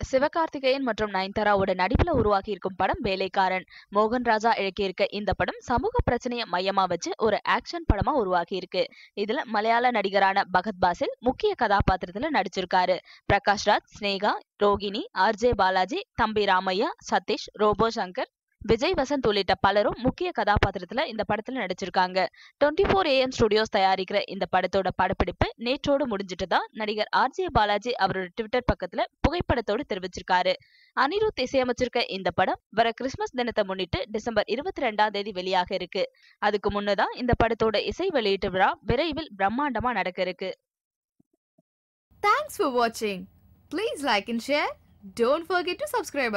சிவகார்த்திகேயன் மற்றும் நயன்தாராவோட நடிப்புல உருவாகி இருக்கும் படம் வேலைக்காரன். மோகன் ராஜா இழக்கியிருக்க இந்த படம் சமூக பிரச்சனையை மையமா வச்சு ஒரு ஆக்ஷன் படமா உருவாகி இருக்கு இதுல மலையாள நடிகரான பகத் பாசில் முக்கிய கதாபாத்திரத்துல நடிச்சிருக்காரு. பிரகாஷ் ராஜ் ஸ்னேகா ரோகிணி ஆர்ஜே பாலாஜி தம்பி ராமையா சதீஷ் ரோபோ சங்கர் விஜய் வசந்த் உள்ளிட்ட பலரும் முக்கிய கதாபாத்திரத்துல இந்த படத்துல நடிச்சிருக்காங்க. டுவெண்ட்டி ஃபோர் ஏஎம் ஸ்டுடியோஸ் தயாரிக்கிற இந்த படத்தோட படப்பிடிப்பு நேற்றோடு முடிஞ்சிட்டதா நடிகர் ஆர்ஜே பாலாஜி அவரோட ட்விட்டர் பக்கத்துல புகைப்படத்தோடு தெரிவிச்சிருக்காரு. அனிருத் இசையமைச்சிருக்க இந்த படம் வர கிறிஸ்துமஸ் தினத்தை முன்னிட்டு டிசம்பர் இருபத்தி ரெண்டாம் தேதி வெளியாக இருக்கு. அதுக்கு முன்னதான் இந்த படத்தோட இசை வெளியீட்டு விழா விரைவில் பிரம்மாண்டமா நடக்க இருக்கு. Thanks வாட்சிங் please like like share don't Don't to to subscribe.